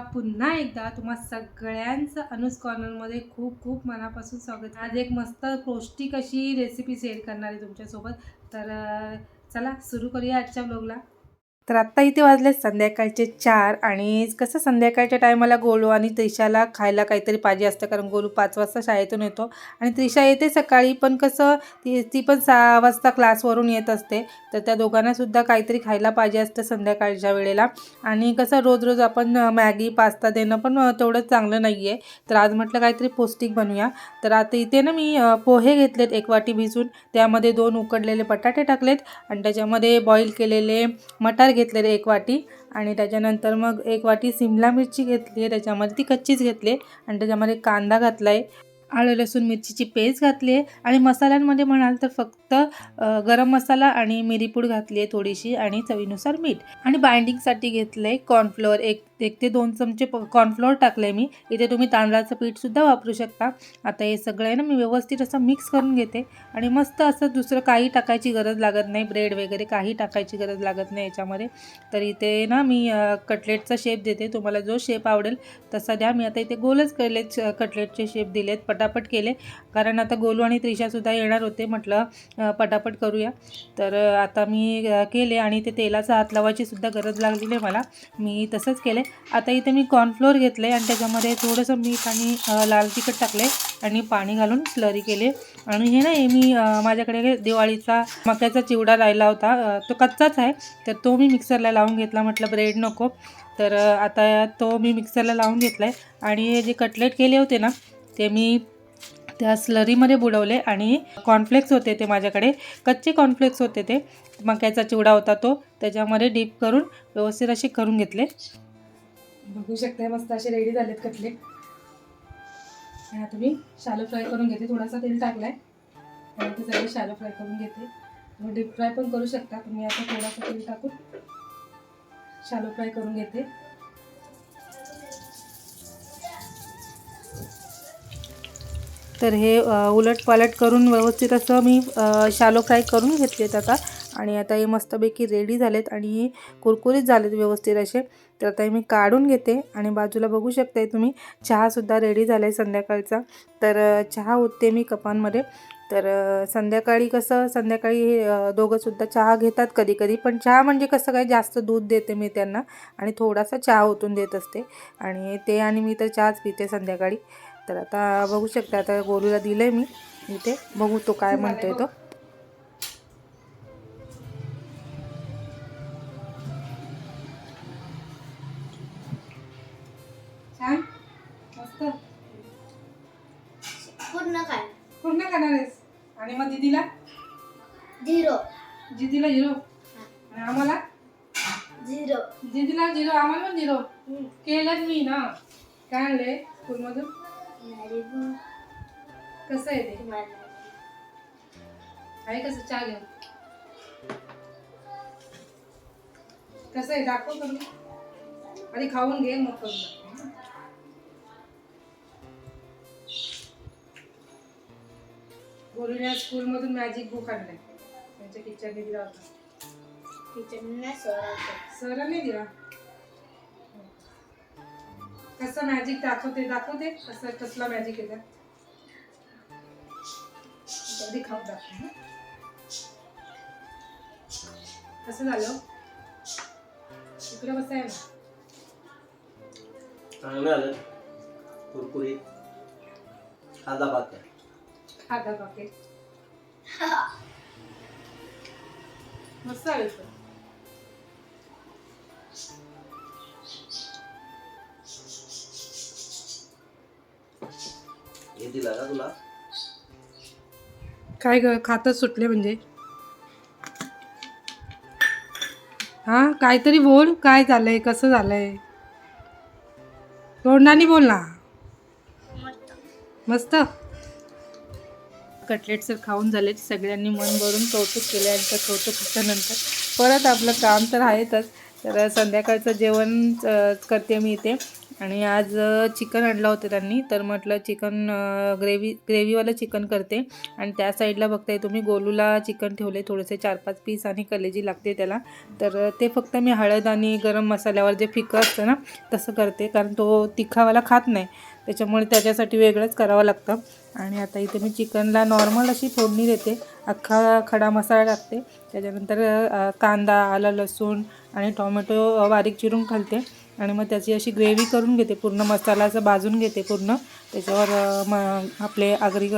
पुन्हा एकदा तुम्हा सगळ्यांचं अनुज कॉर्नरमध्ये खूप खूप मनापासून स्वागत. आज एक मस्त पौष्टिक अशी रेसिपी शेअर करणार आहे तुमच्यासोबत. तर चला सुरू करूया आजच्या ब्लॉगला तर आत्ता इथे वाजले संध्याकाळचे चार आणि कसं संध्याकाळच्या टायमाला गोलू आणि त्रिशाला खायला काहीतरी पाहिजे असतं कारण गोलू पाच वाजता शाळेतून येतो आणि त्रिशा येते सकाळी पण कसं ती ती पण सहा वाजता क्लासवरून येत असते. तर त्या दोघांनासुद्धा काहीतरी खायला पाहिजे असतं संध्याकाळच्या वेळेला. आणि कसं रोज रोज आपण मॅगी पास्ता देणं पण तेवढं चांगलं नाही आहे तर आज म्हटलं काहीतरी पौष्टिक बनवूया तर आता इथे ना मी पोहे घेतलेत एक वाटी भिजून. त्यामध्ये दोन उकडलेले बटाटे टाकलेत आणि त्याच्यामध्ये बॉईल केलेले मटार घेतलेले एक वाटी आणि त्याच्यानंतर मग एक वाटी सिमला मिरची घेतली आहे. त्याच्यामध्ये ती कच्चीच घेतली आहे. आणि त्याच्यामध्ये कांदा घातला आहे. आलं लसूण मिरचीची पेस्ट घातली आहे आणि मसाल्यांमध्ये म्हणाल तर फक्त गरम मसाला आणि मिरीपूड घातली आहे थोडीशी आणि चवीनुसार मीठ. आणि बाइंडिंगसाठी घेतलं आहे कॉर्नफ्लोअर एक एक ते दोन चमचे प कॉर्नफ्लोअर टाकलं आहे मी. इथे तुम्ही तांदळाचं पीठसुद्धा वापरू शकता. आता हे सगळं आहे ना मी व्यवस्थित असं मिक्स करून घेते. आणि मस्त असं दुसरं काही टाकायची गरज लागत नाही. ब्रेड वगैरे काही टाकायची गरज लागत नाही याच्यामध्ये. तर इथे ना मी कटलेटचा शेप देते. तुम्हाला जो शेप आवडेल तसा द्या. मी आता इथे गोलच केलेत कटलेटचे शेप दिलेत पटापट केले. कारण आता गोलू आणि त्रिशासुद्धा येणार होते म्हटलं पटापट करूया. तर आता मी केले आणि ते तेलाचा हात लावायची सुद्धा गरज लागलेली आहे मला. मी तसंच केले. आता इथे मी कॉर्नफ्लोअर घेतले आणि त्याच्यामध्ये थोडंसं मीठ आणि लाल तिखट टाकले आणि पाणी घालून स्लरी केले. आणि हे ना हे मी माझ्याकडे दिवाळीचा मक्याचा चिवडा राहिला होता. तो कच्चाच आहे. तर तो मी मिक्सरला लावून घेतला म्हटलं ब्रेड नको. तर आता तो मी मिक्सरला लावून घेतला आहे आणि हे जे कटलेट केले होते ना ते मी त्या स्लरीमध्ये बुडवले आणि कॉर्नफ्लेक्स होते ते माझ्याकडे. कच्चे कॉर्नफ्लेक्स होते ते. मक्याचा चिवडा होता तो. त्याच्यामध्ये डीप करून व्यवस्थित असे करून घेतले. बघू शकता मस्त असे रेडी झालेत कटलेट आणि आता मी शालो फ्राय करून घेते. थोडासा तेल टाकलाय. आणि ते सगळे शालो फ्राय करून घेते. तुम्ही डीप फ्राय पण करू शकता. तुम्ही आता थोडासा तेल टाकून शालो फ्राय करून घेते. तर हे उलट पालट करून व्यवस्थित असं मी शालो फ्राय करून घेतलेत आता. आणि आता हे मस्तपैकी रेडी झालेत आणि कुरकुरीत झालेत व्यवस्थित असे. तर आता हे मी काढून घेते आणि बाजूला बघू शकताय तुम्ही चहासुद्धा रेडी झाला आहे संध्याकाळचा. तर चहा ओतते मी कपांमध्ये. तर संध्याकाळी कसं संध्याकाळी हे दोघंसुद्धा चहा घेतात कधी कधी पण चहा म्हणजे कसं काय जास्त दूध देते मी त्यांना आणि थोडासा चहा ओतून देत असते. आणि ते आणि मी तर चहाच पिते संध्याकाळी. तर आता बघू शकता आता गोलूला दिलं आहे मी इथे. बघू तो काय म्हणतोय तो. छान. मस्त. पूर्ण काय? पूर्ण खाणार आहेस आणि मग दिदीला? झिरो. दिदीला झिरो. आणि आम्हाला? झिरो. दिदीला झिरो आम्हाला पण झिरो. केलं मी ना. काय आणलंय स्कूलमधून? कसं आहे ते? आहे कसं? चहा घेऊन. कसं आहे? दाखव करून. आधी खाऊन घे मग करून. बोलूया स्कूलमधून मॅजिक बुक आणलाय. त्यांच्या टीचरने दिला होता. टीचरना सोडायचं सरांनी दिला? कसं मॅजिक दाखवते दाखवते कसं कसला मॅजिक येतं आधी खाऊन दाखव. कसं झालं? इकडे बसा आहे ना. चांगलं आलं कुरकुरीत. खादा भात आहे. खादा पाकेट मस्त आहे. हे दिला का तुला? काय ग खातच सुटले म्हणजे. हा काहीतरी बोल काय झालंय कसं झालंय? तोंडाने बोल ना. मस्त. कटलेट सर खाऊन झाले सगळ्यांनी मन भरून कौतुक केलं यांचं कौतुकाच्या नंतर परत आपलं काम तर आहेतच. तर संध्याकाळचं जेवण करते मी इथे. आणि आज चिकन आणलं होतं त्यांनी तर म्हटलं चिकन ग्रेव्ही ग्रेव्हीवालं चिकन करते. आणि त्या साईडला बघताय तुम्ही गोलूला चिकन ठेवले थोडेसे चार पाच पीस आणि कलेजी लागते त्याला. तर ते फक्त मी हळद आणि गरम मसाल्यावर जे फिकं असतं ना तसं करते कारण तो तिखावाला खात नाही. त्याच्यामुळे त्याच्यासाठी वेगळंच करावं लागतं. आणि आता इथे मी चिकनला नॉर्मल अशी फोडणी देते. अख्खा खडा मसाला टाकते. त्याच्यानंतर कांदा आलं लसूण आणि टोमॅटो बारीक चिरून घालते आणि मग त्याची अशी ग्रेव्ही करून घेते पूर्ण मसाला असं भाजून घेते पूर्ण. त्याच्यावर म आपले आगरी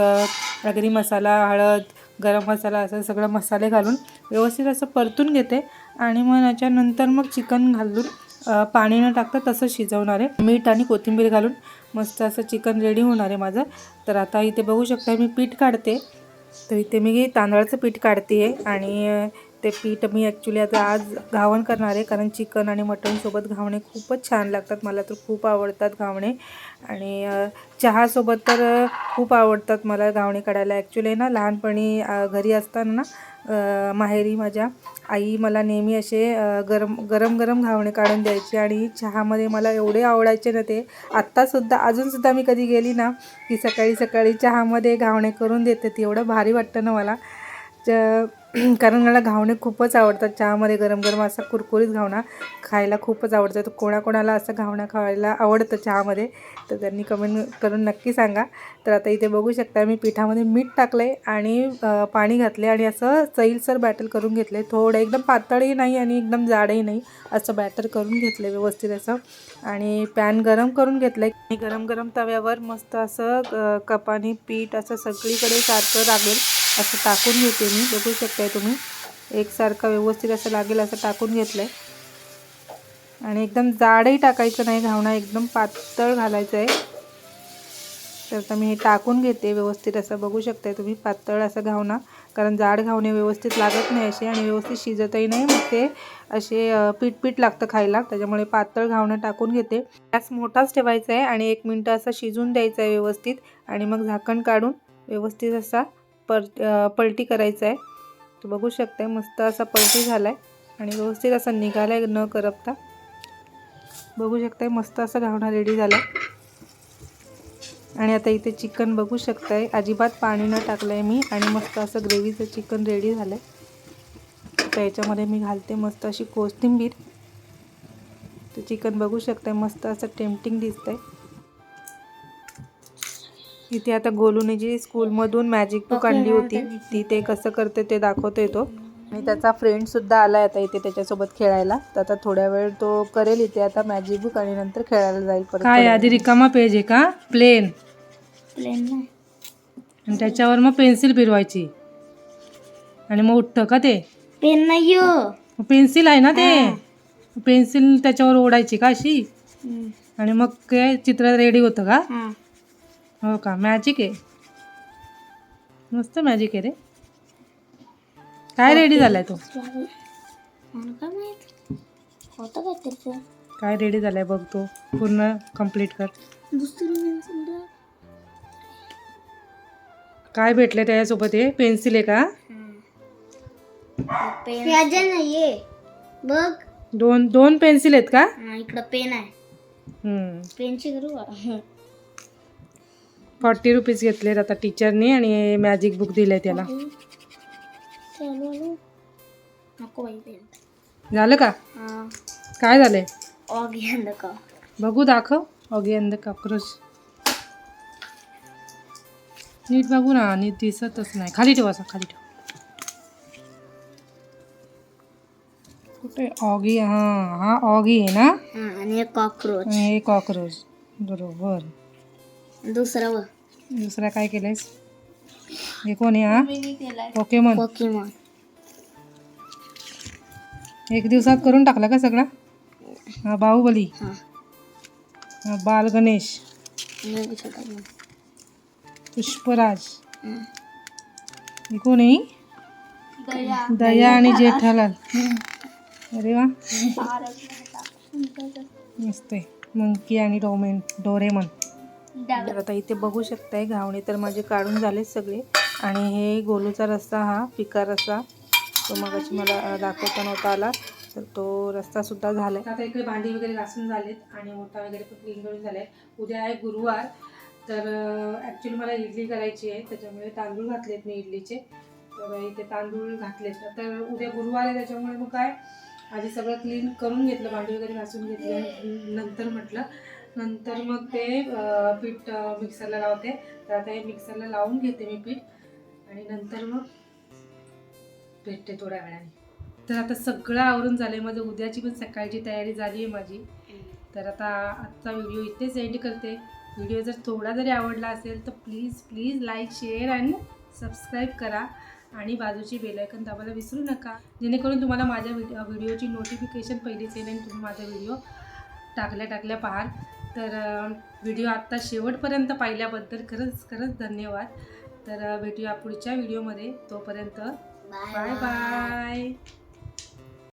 आगरी मसाला हळद गरम मसाला असं सगळं मसाले घालून व्यवस्थित असं परतून घेते. आणि मग याच्यानंतर मग चिकन घालून पाणी न टाकता तसं शिजवणार आहे. मीठ आणि कोथिंबीर घालून मस्त असं चिकन रेडी होणार आहे माझं. तर आता इथे बघू शकता मी पीठ काढते. तर इथे मी तांदळाचं पीठ काढते आहे आणि ते पीठ मी ॲक्च्युली आता आज घावण करणार आहे कारण चिकन आणि मटणसोबत घावणे खूपच छान लागतात. मला तर खूप आवडतात घावणे. आणि चहासोबत तर खूप आवडतात मला घावणे काढायला. ॲक्च्युली ना लहानपणी घरी असताना ना माहेरी माझ्या आई मला नेहमी असे गरम गरम गरम घावणे काढून द्यायची. आणि चहामध्ये मला एवढे आवडायचे ना ते आत्तासुद्धा अजूनसुद्धा मी कधी गेली ना की सकाळी सकाळी चहामध्ये घावणे करून देते. ती एवढं भारी वाटतं ना मला. च कारण मला घावणे खूपच आवडतात. चहामध्ये गरम गरम असा कुरकुरीत घावणा खायला खूपच आवडतं. तर कोणाकोणाला असं घावणा खायला आवडतं चहामध्ये तर त्यांनी कमेंट करून नक्की सांगा. तर आता इथे बघू शकता मी पिठामध्ये मीठ टाकलं आहे आणि पाणी घातले आणि असं सैलसर बॅटर करून घेतले थोडं एकदम पातळही नाही आणि एकदम जाडही नाही असं बॅटर करून घेतलं व्यवस्थित असं. आणि पॅन गरम करून घेतलं आहे आणि गरम गरम तव्यावर मस्त असं कपानी कपाने पीठ असं सगळीकडे सारखं लागेल. असं टाकून घेते मी. बघू शकताय तुम्ही. एकसारखं व्यवस्थित असं लागेल असं टाकून घेतलं आहे आणि एकदम जाडही टाकायचं नाही. घावणा एकदम पातळ घालायचं आहे तर आता मी हे टाकून घेते व्यवस्थित असं. बघू शकताय तुम्ही पातळ असं घावणा. कारण जाड घावणे व्यवस्थित लागत नाही असे आणि व्यवस्थित शिजतही नाही मग ते. असे पीठपीठ पीठ पीठ लागतं खायला. त्याच्यामुळे पातळ घावणं टाकून घेते. गॅस मोठाच ठेवायचा आहे आणि एक मिनटं असं शिजून द्यायचं आहे व्यवस्थित. आणि मग झाकण काढून व्यवस्थित असा पर पलटी करायचं आहे. तर बघू शकते मस्त असा पलटी झाला आहे आणि व्यवस्थित असा निघाला आहे न करपता. बघू शकताय मस्त असं घावणा रेडी झाला आणि आता इथे चिकन बघू शकताय. अजिबात पाणी न टाकलं आहे मी आणि मस्त असं ग्रेव्हीचं चिकन रेडी झालं आहे तर याच्यामध्ये मी घालते मस्त अशी कोथिंबीर. तर चिकन बघू शकताय मस्त असं टेम्पटिंग दिसतंय. इथे आता गोलूने जी स्कूलमधून मॅजिक बुक आणली होती ती ते कसं करते ते दाखवतोय तो. आणि त्याचा फ्रेंड सुद्धा आलाय आता इथे त्याच्यासोबत खेळायला. तर आता थोड्या वेळ तो करेल इथे आता मॅजिक बुक आणि नंतर खेळायला जाईल परत काय आधी रिकामा पेज आहे का? प्लेन प्लेन नाही. आणि त्याच्यावर मग पेन्सिल फिरवायची. आणि मग उठतं का ते? पेन नाही हो पेन्सिल आहे ना ते? पेन्सिल त्याच्यावर ओढायची का अशी? आणि मग काय चित्र रेडी होतं का? हा का? मॅजिक आहे. मस्त मॅजिक आहे रे. काय रेडी झालाय तो? काय रेडी झालाय बघ तो? पूर्ण कंप्लीट कर. काय भेटलंय त्याच्यासोबत हे? पेन्सिल आहे का? पेन नाहीये. बघ. दोन दोन पेन्सिल आहेत का? हा इकडं पेन आहे. पेनची करू फॉर्टी रुपीज घेतलेत आता टीचरनी आणि मॅजिक बुक दिलंय त्याला. झालं का? काय झालंय? ऑग बघू दाखव. ओगे अंद कॉक्रोच नीट बघू ना नीट दिसतच नाही. खाली ठेव असं खाली ठेव. कुठे? ऑगी हां हा ऑगी आहे ना? आणि कॉक्रोच हे कॉक्रोच बरोबर. दुसरा व. दुसरा काय केलंयस? हे कोण आहे हा? पोकेमॉन पोकीमॉन एक दिवसात करून टाकला का सगळा? हा. बाहुबली. हा. बाल गणेश. पुष्पराज. हे कोण आहे दया. आणि जेठालाल. अरे वा. मस्त आहे. मंकी आणि डोमेन डोरेमन. तर आता इथे बघू शकताय घावणे तर माझे काढून झाले सगळे. आणि हे गोलूचा रस्सा हा फिका रस्सा. तो मग मला अ, दाखवता नव्हता आला तर तो रस्तासुद्धा झाला आहे आता इकडे भांडी वगैरे घासून झालेत आणि मोठा वगैरे पण क्लीन करून झालाय. उद्या आहे गुरुवार तर ॲक्च्युली मला इडली करायची आहे त्याच्यामुळे तांदूळ घातलेत मी इडलीचे. तर इथे तांदूळ घातलेत. तर उद्या गुरुवार आहे त्याच्यामुळे मग काय? आधी सगळं क्लीन करून घेतलं भांडी वगैरे घासून घेतले नंतर म्हटलं. नंतर मग ते पीठ मिक्सरला लावते. तर आता हे मिक्सरला लावून घेते मी पीठ. आणि नंतर मग भेटते थोड्या वेळाने. तर आता सगळं आवरून झालं आहे माझं उद्याची पण सकाळची तयारी झाली आहे माझी. तर आता आजचा व्हिडिओ इथेच एंड करते. व्हिडिओ जर थोडा जरी आवडला असेल तर प्लीज प्लीज लाईक शेअर आणि सबस्क्राईब करा. आणि बाजूची बेलायकन दाबायला विसरू नका. जेणेकरून तुम्हाला माझ्या व्हिडिओची नोटिफिकेशन पहिलीच येईल आणि तुम्ही माझा व्हिडिओ टाकल्या टाकल्या पाहाल. तर व्हिडिओ आत्ता शेवटपर्यंत पाहिल्याबद्दल खरंच खरंच धन्यवाद. तर भेटूया पुढच्या व्हिडिओमध्ये. तोपर्यंत बाय. बाय.